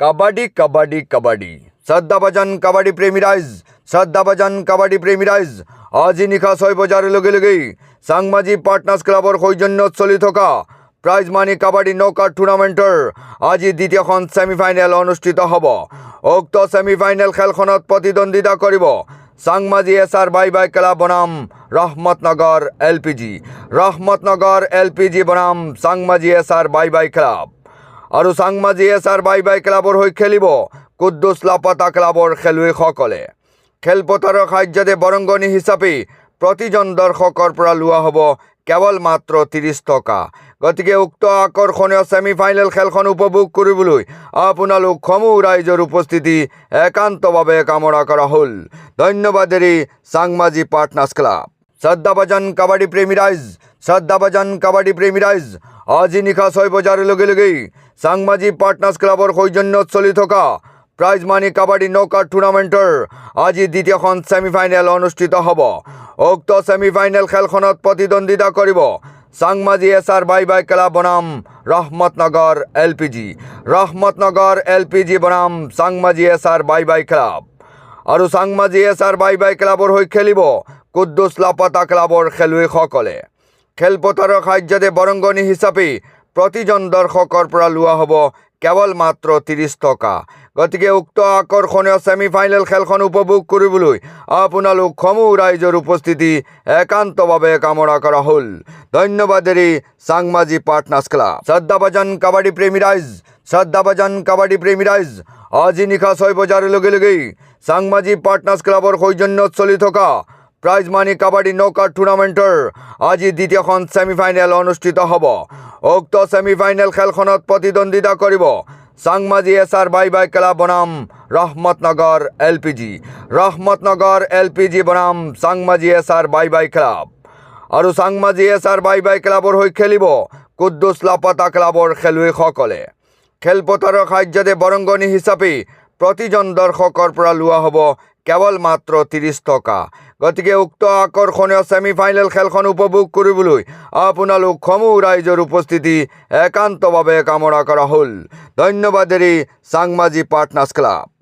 কাবাডি কাবাডি কাবাডি শ্ৰদ্ধাভাজন কাবাডী প্ৰেমী ৰাইজ শ্ৰদ্ধাভাজন কাবাডী প্ৰেমী ৰাইজ আজি নিশা ছয় বজাৰ লগে লগেই চাংমাজি পাৰ্টনাৰ্ছ ক্লাবৰ সৌজন্যত চলি থকা প্ৰাইজ মানি কাবাডী নৌকাৰ টুৰ্ণামেণ্টৰ আজি দ্বিতীয়খন ছেমিফাইনেল অনুষ্ঠিত হ'ব উক্ত ছেমিফাইনেল খেলখনত প্ৰতিদ্বন্দ্বিতা কৰিব চাংমাজি এছ আৰ বাই বাই ক্লাব বনাম ৰহমতনগৰ এল পি জি ৰহমতনগৰ এল পি জি বনাম চাংমাজি এছ আৰ বাই বাই ক্লাব আৰু চাংমাজি এছ আৰ বাই বাই ক্লাবৰ হৈ খেলিব, কুদ্দুছ লাপাতা ক্লাবৰ খেলুৱৈসকলে। খেলপথাৰৰ সাহায্যতে বৰংগনী হিচাপে প্ৰতিজন দৰ্শকৰ পৰা লোৱা হ'ব কেৱল মাত্ৰ ত্ৰিছ টকা। গতিকে উক্ত আকৰ্ষণীয় ছেমিফাইনেল খেলখন উপভোগ কৰিবলৈ আপোনালোক সমূহ ৰাইজৰ উপস্থিতি একান্তভাৱে কামনা কৰা হ'ল। ধন্যবাদেৰে চাংমাজি পাৰ্টনাৰ্ছ ক্লাব। শ্ৰদ্ধাভাজন কাবাডী প্ৰেমী ৰাইজ শ্ৰদ্ধাভাজন কাবাডী প্ৰেমী ৰাইজ আজি নিশা ছয় বজাৰ লগে লগেই চাংমাজি পাৰ্টনাৰ্ছ ক্লাবৰ সৌজন্যত চলি থকা প্ৰাইজ মানি কাবাডী নৌকাৰ টুৰ্ণামেণ্টৰ আজি দ্বিতীয়খন ছেমিফাইনেল অনুষ্ঠিত হ'ব। উক্ত ছেমিফাইনেল খেলখনত প্ৰতিদ্বন্দ্বিতা কৰিব চাংমাজি এছ আৰ বাই বাই ক্লাব বনাম ৰহমতনগৰ এল পি জি ৰহমতনগৰ এল পি জি বনাম চাংমাজি এছ আৰ বাই বাই ক্লাব। আৰু চাংমাজি এছ আৰ বাই বাই ক্লাবৰ হৈ খেলিব কুদ্দুছ লাপাতা ক্লাবৰ খেলুৱৈসকলে। খেলপথাৰৰ সাহায্যতে বৰংগনী হিচাপে প্ৰতিজন দৰ্শকৰ পৰা লোৱা হ'ব কেৱল মাত্ৰ ত্ৰিছ টকা। গতিকে উক্ত আকৰ্ষণীয় ছেমিফাইনেল খেলখন উপভোগ কৰিবলৈ আপোনালোক সমূহ ৰাইজৰ উপস্থিতি একান্তভাৱে কামনা কৰা হ'ল। ধন্যবাদেৰে চাংমাজি পাৰ্টনাৰ্ছ ক্লাব। শ্ৰদ্ধাভাজন কাবাডী প্ৰেমী ৰাইজ, শ্ৰদ্ধাভাজন কাবাডী প্ৰেমী ৰাইজ, আজি নিশা ছয় বজাৰ লগে লগেই চাংমাজি পাৰ্টনাৰ্ছ ক্লাবৰ সৌজন্যত চলি থকা প্ৰাইজ মানি কাবাডী নৌকাৰ টুৰ্ণামেণ্টৰ আজি দ্বিতীয়খন ছেমিফাইনেল অনুষ্ঠিত হ'ব। উক্ত ছেমিফাইনেল খেলখনত প্ৰতিদ্বন্দ্বিতা কৰিব চাংমাজি এছ আৰ বাই বাই ক্লাব বনাম ৰহমতনগৰ এল পি জি ৰহমতনগৰ এল পি জি বনাম চাংমাজি এছ আৰ বাই বাই ক্লাব। আৰু চাংমাজি এছ আৰ বাই বাই ক্লাবৰ হৈ খেলিব কুদ্দুছ লাপাতা ক্লাবৰ খেলুৱৈসকলে। খেলপথাৰৰ সাহায্যতে বৰংগনী হিচাপে প্ৰতিজন দৰ্শকৰ পৰা লোৱা হ'ব কেৱল মাত্ৰ ত্ৰিছ টকা। গতিকে উক্ত আকৰ্ষণীয় ছেমিফাইনেল খেলখন উপভোগ কৰিবলৈ আপোনালোক সমূহ ৰাইজৰ উপস্থিতি একান্তভাৱে কামনা কৰা হ'ল। ধন্যবাদেৰে চাংমাজি পাৰ্টনাৰ্ছ ক্লাব।